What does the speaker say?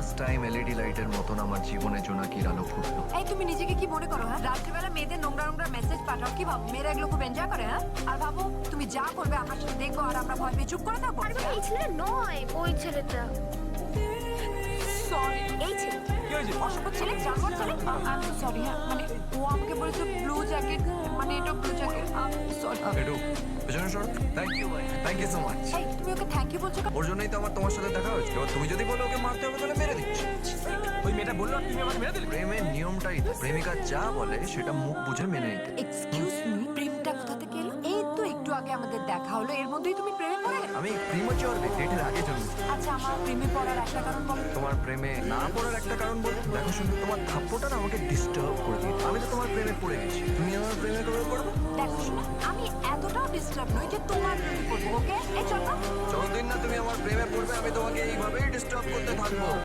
First time LED লাইটের মতন আমার জীবনে জোনাকির আলো ফুটলো। এই তুমি নিজেকে কি মনে করো হ্যাঁ? রাত্রিবেলা মেয়েদের নোংরা নোংরা মেসেজ পাঠাও কি ভাবো? মেয়েরা এগুলো খুব এনজয় করে হ্যাঁ? আর ভাবো তুমি যা করবে আমরা সেটা দেখব আর আমরা ভয় পেয়ে চুপ করে থাকব। আরে এই ছেলে নয় ওই ছেলেটা। সরি এই ছেলে। অসভ্য ছেলে জানোয়ার ছেলে? আমি সরি হ্যাঁ মানে ও আমাকে বলেছে ব্লু জ্যাকেট মানে এটা ব্লু জ্যাকেট সরি পেছনে সর। থ্যাংক ইউ ভাই থ্যাংক ইউ সো মাচ তুমি ওকে থ্যাংক ইউ বলছো ওর জন্যই তো আমার তোমার সাথে দেখা হয়েছে এবার তুমি যদি বলো ওকে মারতে হবে তাহলে মেয়েটা বলল আর তুমি আমাকে মেরে দিলে। প্রেমের নিয়মটাই তো। প্রেমিকা যা বলে সেটা মুখ বুঝে মেনে নিতে। এক্সকিউজ মি প্রেমটা কোথা থেকে এলো? এই তো একটু আগে আমাদের দেখা হলো এর মধ্যেই তুমি প্রেমে পড়ে? গেলে আমি প্রিমাচিওর ডেটের আগে জন্ম আচ্ছা আমার প্রেমে পড়ার একটা কারণ বলো। তোমার প্রেমে না পড়ার একটা কারণ বল। দেখো শুনে তোমার থাপ্পটা না আমাকে ডিস্টার্ব করে দিয়েছে। আমি তো তোমার প্রেমে পড়ে গেছি। তুমি আমার প্রেমে কবে পড়ব? দেখো শোনো আমি এতটাও ডিস্টার্ব নই যে তোমার প্রেমে পড়ব ওকে এই চলো। যতদিন না তুমি আমার প্রেমে পড়বে আমি তোমাকে এইভাবেই ডিস্টার্ব করতে থাকব।